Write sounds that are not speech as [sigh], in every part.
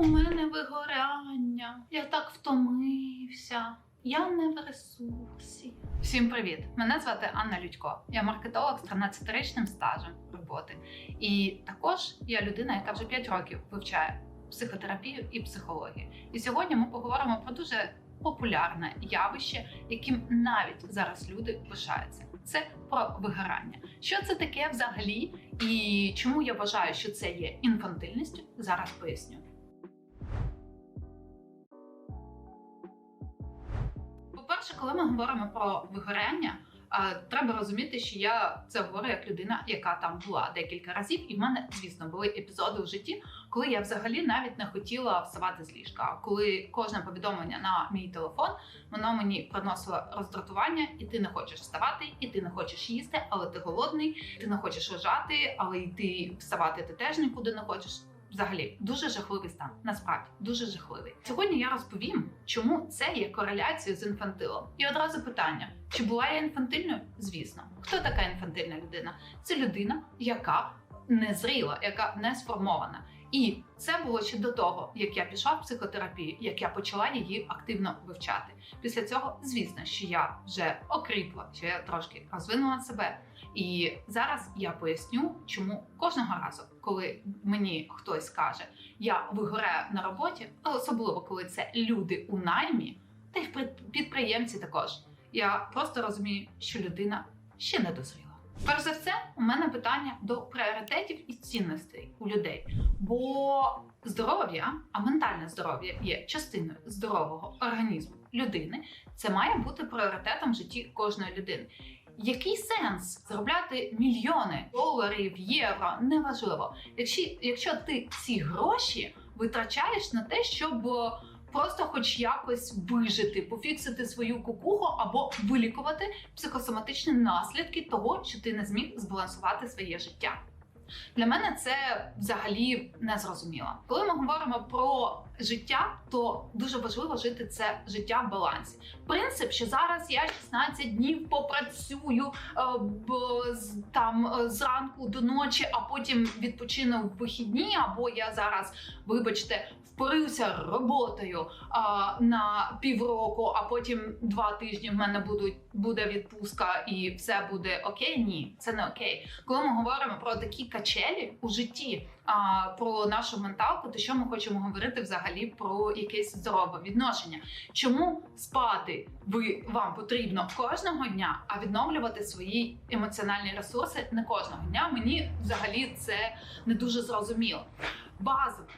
У мене вигорання. Я так втомився. Я не в ресурсі. Всім привіт! Мене звати Анна Людько. Я маркетолог з 13-річним стажем роботи. І також я людина, яка вже 5 років вивчає психотерапію і психологію. І сьогодні ми поговоримо про дуже популярне явище, яким навіть зараз люди пишаються. Це про вигорання. Що це таке взагалі, і чому я вважаю, що це є інфантильністю? Зараз поясню. По-перше, коли ми говоримо про вигорання, треба розуміти, що я це говорю як людина, яка там була декілька разів, і в мене, звісно, були епізоди в житті, коли я взагалі навіть не хотіла вставати з ліжка. Коли кожне повідомлення на мій телефон воно мені приносило роздратування, і ти не хочеш вставати, і ти не хочеш їсти, але ти голодний, ти не хочеш лежати, але й ти вставати ти теж нікуди не хочеш. Взагалі дуже жахливий стан. Насправді дуже жахливий. Сьогодні я розповім, чому це є кореляцією з інфантилом. І одразу питання: чи була я інфантильною? Звісно, хто така інфантильна людина? Це людина, яка не зріла, яка не сформована. І це було ще до того, як я пішла в психотерапію, як я почала її активно вивчати. Після цього, звісно, що я вже окріпла, що я трошки розвинула себе. І зараз я поясню, чому кожного разу, коли мені хтось каже, я вигораю на роботі, особливо коли це люди у наймі, та й підприємці також. Я просто розумію, що людина ще не дозріла. Перш за все, у мене питання до пріоритетів і цінностей у людей. Бо здоров'я, а ментальне здоров'я є частиною здорового організму людини. Це має бути пріоритетом в житті кожної людини. Який сенс заробляти мільйони доларів, євро? Неважливо. Якщо, якщо ти ці гроші витрачаєш на те, щоб е, просто хоч якось вижити, пофіксити свою кукуху або вилікувати психосоматичні наслідки того, що ти не зміг збалансувати своє життя. Для мене це взагалі не зрозуміло. Коли ми говоримо про життя, то дуже важливо жити це життя в балансі. Принцип, що зараз я 16 днів попрацюю е, там е, зранку до ночі, а потім відпочину в вихідні, або я зараз, вибачте, впорився роботою а, на півроку, а потім два тижні в мене будуть буде відпустка і все буде окей. Ні, це не окей. Коли ми говоримо про такі качелі у житті, а, про нашу менталку, то що ми хочемо говорити взагалі про якесь здорове відношення? Чому спати ви вам потрібно кожного дня, а відновлювати свої емоціональні ресурси не кожного дня? Мені взагалі це не дуже зрозуміло. Базово.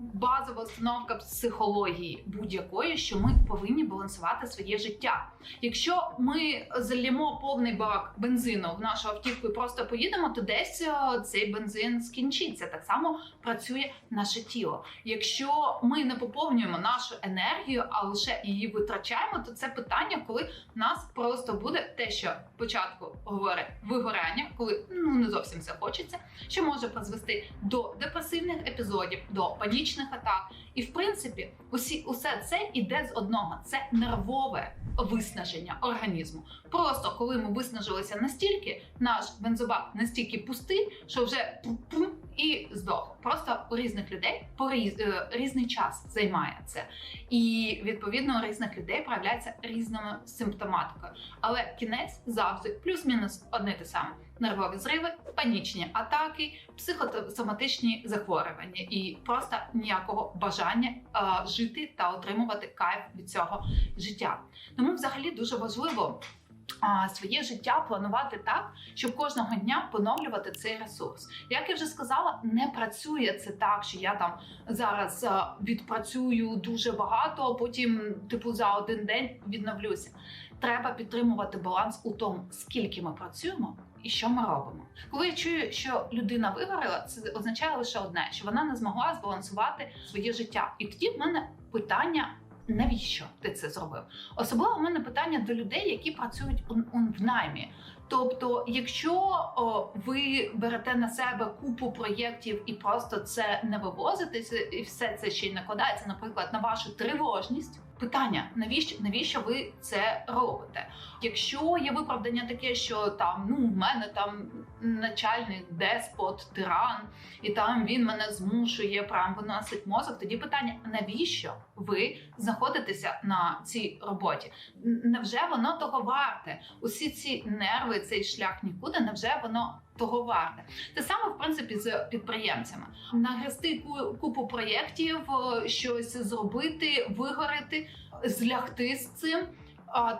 Базова установка психології будь-якої, що ми повинні балансувати своє життя. Якщо ми залємо повний бак бензину в нашу автівку і просто поїдемо, то десь е, цей бензин скінчиться. Так само працює наше тіло. Якщо ми не поповнюємо нашу енергію, а лише її витрачаємо, то це питання, коли в нас просто буде те, що спочатку говорить вигорання, коли ну не зовсім все хочеться, що може призвести до депресивних епізодів, до панічних атак. І в принципі, усі усе це іде з одного: це нервове виснаження організму. Просто коли ми виснажилися настільки, наш бензобак настільки пустий, що вже пум-пум і здох. Просто у різних людей по е, різний час займає це. І відповідно у різних людей проявляється різною симптоматикою. Але кінець завжди плюс-мінус одне те саме: нервові зриви, панічні атаки, психосоматичні захворювання і просто ніякого бажання е, жити та отримувати кайф від цього життя. Тому взагалі дуже важливо. Своє життя планувати так, щоб кожного дня поновлювати цей ресурс. Як я вже сказала, не працює це так, що я там зараз е, відпрацюю дуже багато, а потім, типу, за один день відновлюся. Треба підтримувати баланс у тому, скільки ми працюємо і що ми робимо. Коли я чую, що людина вигоріла, це означає лише одне, що вона не змогла збалансувати своє життя. І тоді в мене питання. Навіщо ти це зробив? Особливо в мене питання до людей, які працюють в наймі. Тобто, якщо о, ви берете на себе купу проєктів і просто це не вивозите, і все це ще й накладається, наприклад, на вашу тривожність. Питання: навіщо навіщо ви це робите? Якщо є виправдання таке, що там ну в мене там начальник, деспот, тиран, і там він мене змушує прям виносить мозок, тоді питання: навіщо ви знаходитеся на цій роботі? Невже воно того варте? Усі ці нерви, цей шлях нікуди, невже воно того варте? Те саме в принципі з підприємцями. Нагрести купу проєктів, е, щось зробити, вигорити, злягти з цим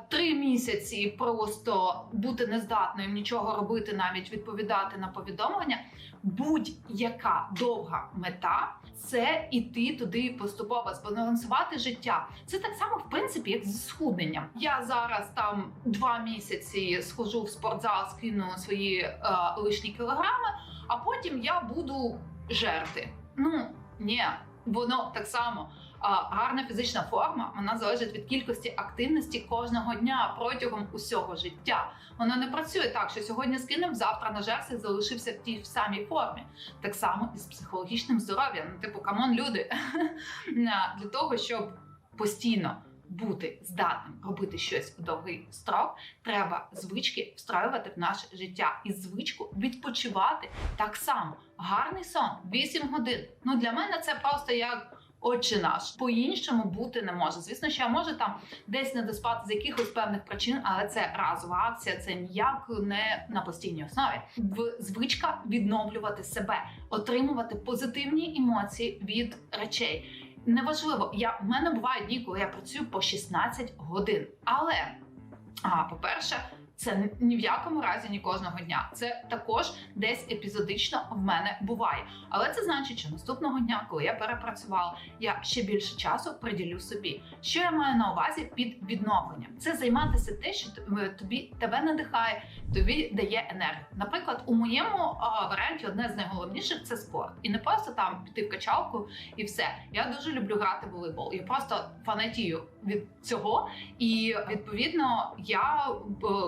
три місяці просто бути нездатною нічого робити, навіть відповідати на повідомлення. Будь-яка довга мета це іти туди поступово збалансувати життя. Це так само в принципі, як з схудненням. Я зараз там два місяці схожу в спортзал, скину свої е, лишні кілограми, а потім я буду жерти. Ну ні, воно так само гарна фізична форма вона залежить від кількості активності кожного дня протягом усього життя. Вона не працює так, що сьогодні скинув, завтра на жерсі залишився в тій самій формі. Так само і з психологічним здоров'ям. Ну, типу, камон, люди [laughs] для того, щоб постійно. Бути здатним робити щось у довгий строк, треба звички встроювати в наше життя і звичку відпочивати так само. Гарний сон 8 годин. Ну для мене це просто як Отче наш по-іншому бути не може. Звісно, що я можу там десь не доспати з якихось певних причин, але це разова акція, це ніяк не на постійній основі. В звичка відновлювати себе, отримувати позитивні емоції від речей. Неважливо, я в мене бувають дні, коли я працюю по 16 годин. Але а, по-перше, це ні в якому разі ні кожного дня. Це також десь епізодично в мене буває. Але це значить, що наступного дня, коли я перепрацювала, я ще більше часу приділю собі. Що я маю на увазі під відновленням? Це займатися те, що тобі тебе надихає, тобі дає енергію. Наприклад, у моєму а, варіанті одне з найголовніших це спорт, і не просто там піти в качалку і все. Я дуже люблю грати в волейбол. Я просто фанатію від цього, і відповідно я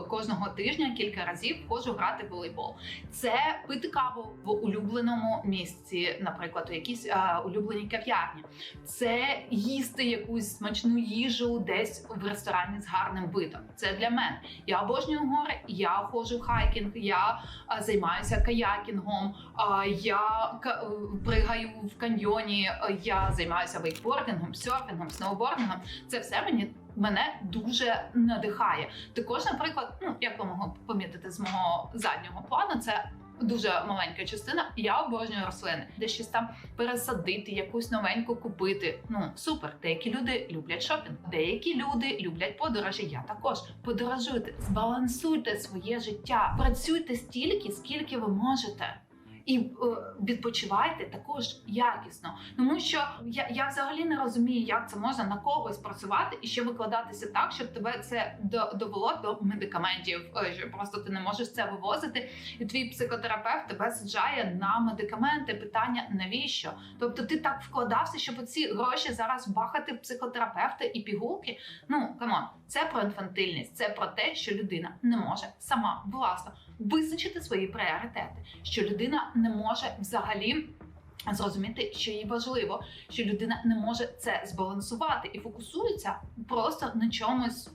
кожен кожного тижня кілька разів ходжу грати в волейбол. Це пити каву в улюбленому місці, наприклад, у якійсь а, улюбленій кав'ярні. Це їсти якусь смачну їжу десь в ресторані з гарним видом. Це для мене. Я обожнюю гори, я ходжу в хайкінг, я а, займаюся каякінгом, а, я ка пригаю в каньйоні, я займаюся вейкбордингом, серфінгом, сноубордингом. Це все мені мене дуже надихає. Також, наприклад, ну як ви могли помітити з мого заднього плану, це. Дуже маленька частина, я обожнюю рослини, де щось там пересадити, якусь новеньку купити. Ну супер. Деякі люди люблять шопінг, деякі люди люблять подорожі. Я також подорожуйте, збалансуйте своє життя, працюйте стільки, скільки ви можете і е, відпочивайте також якісно, тому що я я взагалі не розумію, як це можна на когось працювати і ще викладатися так, щоб тебе це довело до медикаментів. Е, що просто ти не можеш це вивозити, і твій психотерапевт тебе саджає на медикаменти. Питання навіщо? Тобто ти так вкладався, щоб ці гроші зараз бахати в психотерапевти і пігулки. Ну камон, це про інфантильність, це про те, що людина не може сама власно визначити свої пріоритети, що людина не може взагалі. Зрозуміти, що їй важливо, що людина не може це збалансувати і фокусується просто на чомусь,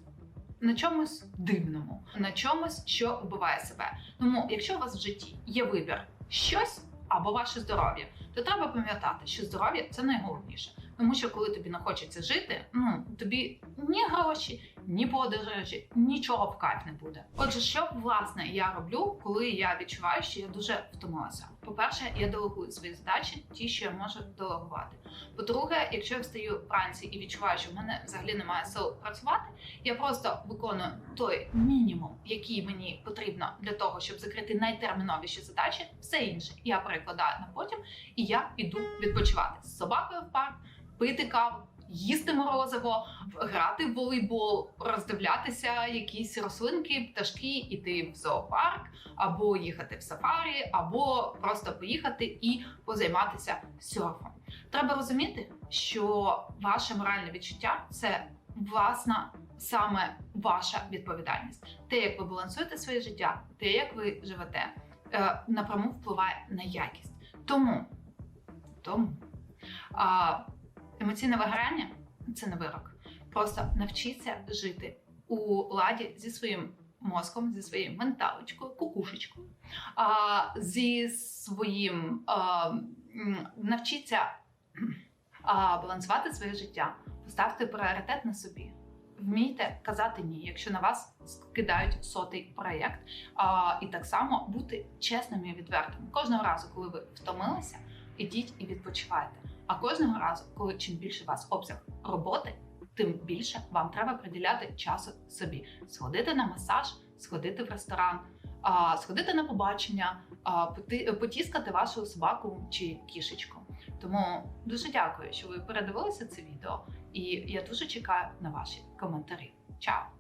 на чомусь дивному, на чомусь, що вбиває себе. Тому, якщо у вас в житті є вибір щось або ваше здоров'я, то треба пам'ятати, що здоров'я це найголовніше. Тому що коли тобі не хочеться жити, ну тобі ні гроші, ні подорожі, нічого в кайф не буде. Отже, що власне я роблю, коли я відчуваю, що я дуже втомилася. По-перше, я делегую свої задачі, ті, що я можу делегувати. По-друге, якщо я встаю вранці і відчуваю, що в мене взагалі немає сил працювати, я просто виконую той мінімум, який мені потрібно для того, щоб закрити найтерміновіші задачі. Все інше я перекладаю на потім, і я іду відпочивати з собакою в парк, пити каву їсти морозиво, грати в волейбол, роздивлятися якісь рослинки, пташки, іти в зоопарк, або їхати в сафарі, або просто поїхати і позайматися серфом. Треба розуміти, що ваше моральне відчуття це власна. Саме ваша відповідальність, те, як ви балансуєте своє життя, те, як ви живете, е, напряму впливає на якість. Тому тому Емоційне вигорання це не вирок. Просто навчіться жити у ладі зі своїм мозком, зі своєю менталочкою, кукушечкою, а, зі своїм а, навчіться а, балансувати своє життя, поставте пріоритет на собі. Вмійте казати ні, якщо на вас скидають сотий проєкт, і так само бути чесними і відвертими. Кожного разу, коли ви втомилися, ідіть і відпочивайте. А кожного разу, коли чим більше у вас обсяг роботи, тим більше вам треба приділяти часу собі. Сходити на масаж, сходити в ресторан, сходити на побачення, потіскати вашу собаку чи кішечку. Тому дуже дякую, що ви передивилися це відео, і я дуже чекаю на ваші коментарі. Чао!